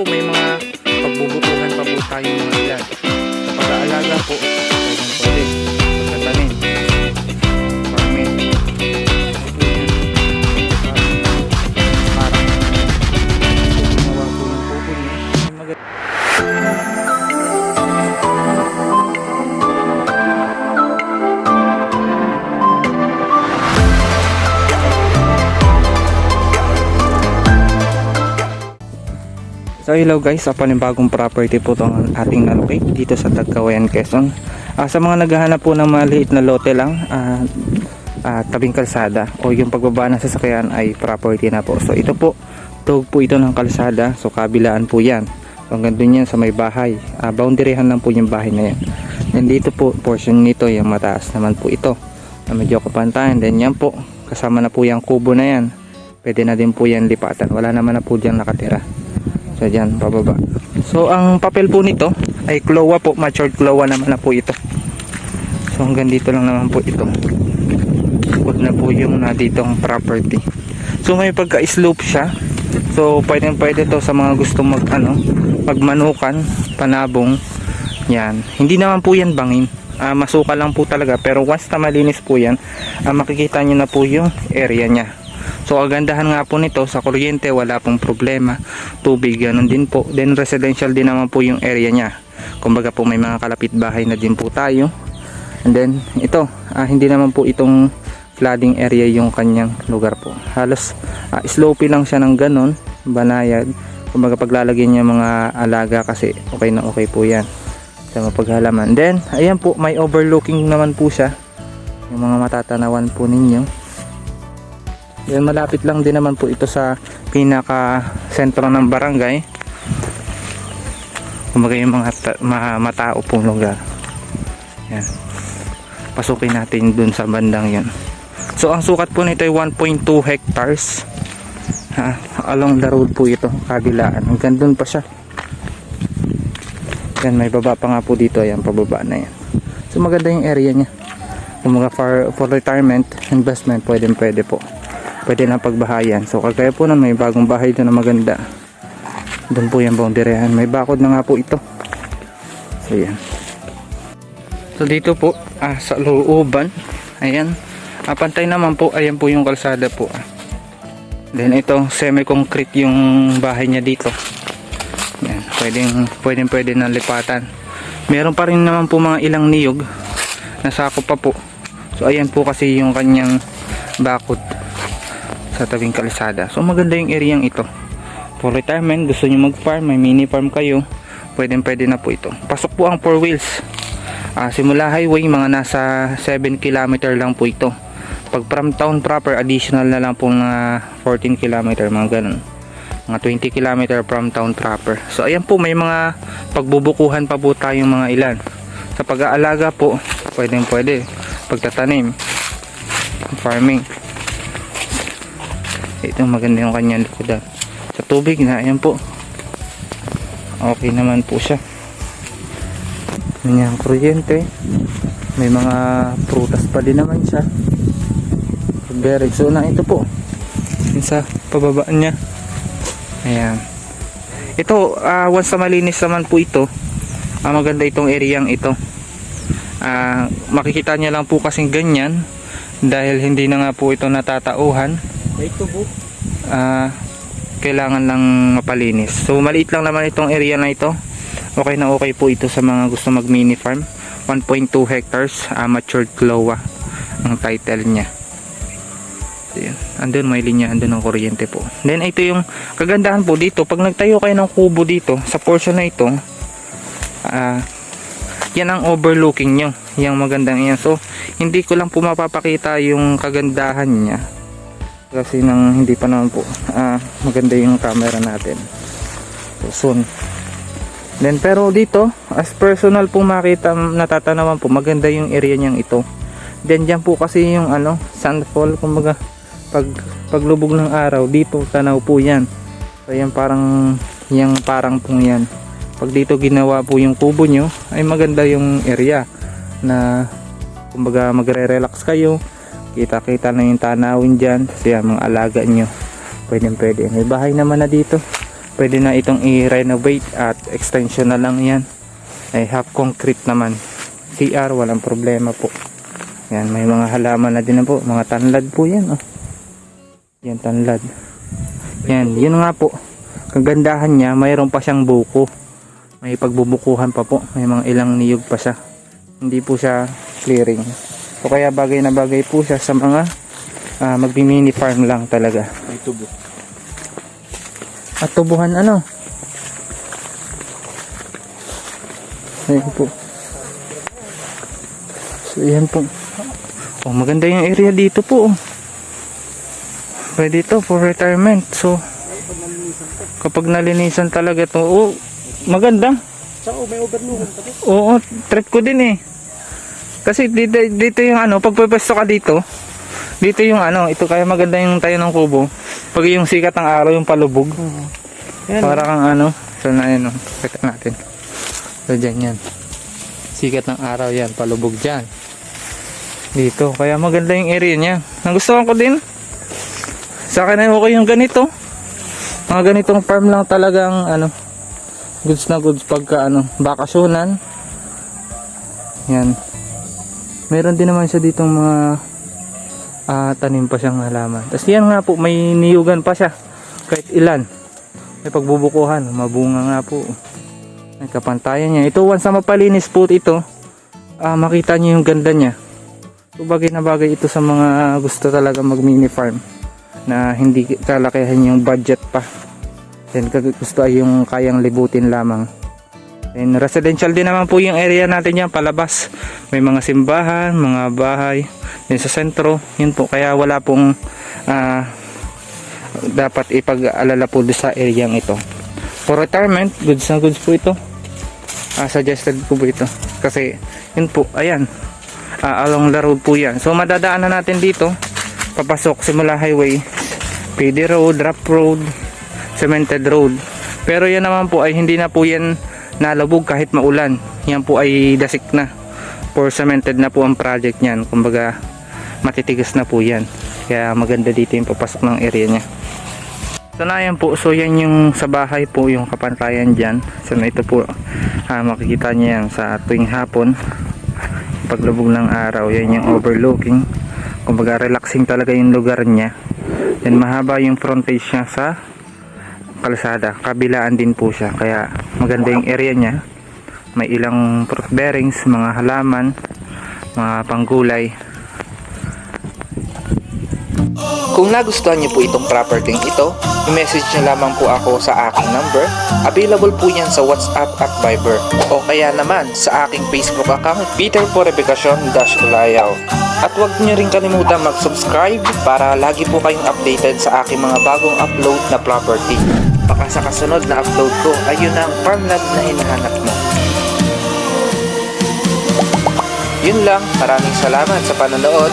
po may mga So hello guys, sa panibagong property po itong ating nalocate dito sa Tagkawayan, Quezon. Ah, sa mga naghahanap po ng maliit na lote lang, ah, ah, tabing kalsada o yung pagbaba ng sasakyan ay property na po. So ito po, tug po ito ng kalsada, so kabilaan po yan. So hanggang dun yan sa may bahay, ah, boundaryhan lang po yung bahay na yan. Then dito po, portion nito, yung mataas naman po ito, na medyo kapantayan. Then yan po, kasama na po yung kubo na yan. Pwede na din po yan lipatan, wala naman na po dyan nakatira. So dyan, pababa. So ang papel po nito ay klowa po, matured klowa naman na po ito. So hanggang dito lang naman po ito. Huwag na po yung na ditong property. So may pagka-slope siya. So pwedeng pwede to sa mga gusto mag ano, magmanukan, panabong. Yan. Hindi naman po yan bangin. Ah, masuka lang po talaga pero once na malinis po yan, ah, makikita nyo na po yung area niya. So kagandahan nga po nito sa kuryente wala pong problema. Tubig ganun din po. Then residential din naman po yung area niya. Kumbaga po may mga kalapit bahay na din po tayo. And then ito, ah, hindi naman po itong flooding area yung kanyang lugar po. Halos ah, slopey lang siya ng ganun, banayad. Kumbaga paglalagyan niya mga alaga kasi okay na okay po yan sa mapaghalaman. Then, ayan po, may overlooking naman po siya. Yung mga matatanawan po ninyo. Yan, malapit lang din naman po ito sa pinaka sentro ng barangay. Kumbaga yung mga, ta- mga matao pong lugar. Yan. Pasukin natin dun sa bandang yan. So ang sukat po nito ay 1.2 hectares. Ha, along the road po ito, kabilaan. Hanggang dun pa siya. Yan, may baba pa nga po dito. Ayan, pababa na yan. So maganda yung area niya. Kung mga for, for retirement, investment, pwede pwede po pwede na pagbahayan. So kagaya po na may bagong bahay doon na maganda. Doon po yung boundaryhan. May bakod na nga po ito. So yan. So dito po ah, sa looban. Ayan. Ah, pantay naman po. Ayan po yung kalsada po. Ah. then ito semi concrete yung bahay niya dito. Yan. Pwedeng pwedeng pwede na lipatan. Meron pa rin naman po mga ilang niyog. Nasako pa po. So ayan po kasi yung kanyang bakod sa tabing kalsada. So maganda yung areang ito. For retirement, gusto nyo mag-farm, may mini farm kayo, pwedeng pwede na po ito. Pasok po ang 4 wheels. Ah, simula highway, mga nasa 7 km lang po ito. Pag from town proper, additional na lang po mga 14 km, mga ganun. Mga 20 km from town proper. So ayan po, may mga pagbubukuhan pa po tayong mga ilan. Sa pag-aalaga po, pwedeng pwede. Pagtatanim, farming ito maganda yung kanyang likodan sa tubig na ayan po. Okay naman po siya. Kanyang kuryente. May mga prutas pa din naman siya. Berry so na ito po. Sa pababaan niya. Ayan. Ito uh, once na malinis naman po ito uh, maganda itong areang ito. Uh, makikita niya lang po kasing ganyan dahil hindi na nga po ito natatauhan May ah kailangan lang mapalinis. So maliit lang naman itong area na ito. Okay na okay po ito sa mga gusto mag mini farm. 1.2 hectares uh, matured cloa ang title niya. So, yun. Andun may linya, andun ang kuryente po. Then ito yung kagandahan po dito. Pag nagtayo kayo ng kubo dito, sa portion na ito, ah yan ang overlooking nyo. Yung magandang yan. So, hindi ko lang po mapapakita yung kagandahan niya kasi nang hindi pa naman po ah, maganda yung camera natin. So soon. Then pero dito as personal po makita natatanawan po maganda yung area niyang ito. Then dyan po kasi yung ano sandfall kumbaga pag paglubog ng araw dito tanaw po yan. So yan parang yung parang pong yan. Pag dito ginawa po yung kubo nyo ay maganda yung area na kumbaga magre-relax kayo kita kita na yung tanawin dyan. Kasi yan, mga alaga nyo pwede pwede. May bahay naman na dito. Pwede na itong i-renovate at extension na lang yan. Ay half concrete naman. CR walang problema po. Yan may mga halaman na din na po. Mga tanlad po yan oh. yan tanlad. Yan yun nga po. Kagandahan niya mayroon pa siyang buko. May pagbubukuhan pa po. May mga ilang niyog pa siya. Hindi po siya clearing so kaya bagay na bagay po siya sa mga uh, magbi-mini farm lang talaga May tubo. at tubuhan ano Ayan po. So, ayan po. Oh, maganda yung area dito po. oh. Pwede to for retirement. So, kapag nalinisan talaga to, oh, maganda. Tsaka may overload pa to. Oo, trip ko din eh. Kasi dito, dito yung ano, pag pwesto ka dito, dito yung ano, ito kaya maganda yung tayo ng kubo. Pag yung sikat ng araw, yung palubog. Yan. Para kang ano, so na yun, check natin. So dyan yan. Sikat ng araw yan, palubog dyan. Dito, kaya maganda yung area niya. Nagustuhan ko din. Sa akin ay okay yung ganito. Mga ganitong farm lang talagang ano, goods na goods pagka ano, bakasyonan. Yan. Meron din naman siya ditong mga ah, tanim pa siyang halaman. Tapos yan nga po, may niyugan pa siya. Kahit ilan. May pagbubukuhan, mabunga nga po. May kapantayan niya. Ito, once na mapalinis po ito, ah, makita niyo yung ganda niya. So, bagay na bagay ito sa mga gusto talaga mag mini farm na hindi kalakihan yung budget pa. Then gusto ay yung kayang libutin lamang. Then residential din naman po yung area natin yan palabas. May mga simbahan, mga bahay. Then sa sentro, yun po. Kaya wala pong ah, dapat ipag-alala po sa area ito. For retirement, goods na goods po ito. Ah, suggested po po ito. Kasi yun po, ayan. Ah, along the road po yan. So madadaanan natin dito. Papasok simula highway. PD road, drop road, cemented road. Pero yan naman po ay hindi na po yan nalabog kahit maulan. Yan po ay dasik na. For cemented na po ang project niyan. Kumbaga matitigas na po yan. Kaya maganda dito yung papasok ng area niya. So na yan po, so yan yung sa bahay po yung kapantayan dyan. So na ito po, ah, makikita niya yan sa tuwing hapon. Paglubog ng araw, yan yung overlooking. Kumbaga relaxing talaga yung lugar niya. Then mahaba yung frontage niya sa kalsada. Kabilaan din po siya. Kaya maganda yung area niya. May ilang fruit bearings, mga halaman, mga panggulay. Kung nagustuhan niyo po itong property ito, i-message niyo lamang po ako sa aking number. Available po yan sa WhatsApp at Viber. O kaya naman sa aking Facebook account, Peter Porebecacion Dash Ulayaw. At huwag niyo rin kalimutan mag-subscribe para lagi po kayong updated sa aking mga bagong upload na property. Baka sa kasunod na upload ko, ayun ang farmland na hinahanap mo. Yun lang, maraming salamat sa panonood.